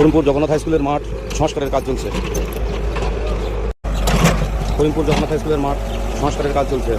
Karimpur Jagannath high স্কুলের মাঠ সংস্কারের কাজ চলছে। করিমপুর জগন্নাথ হাই স্কুলের মাঠ সংস্কারের কাজ চলছে।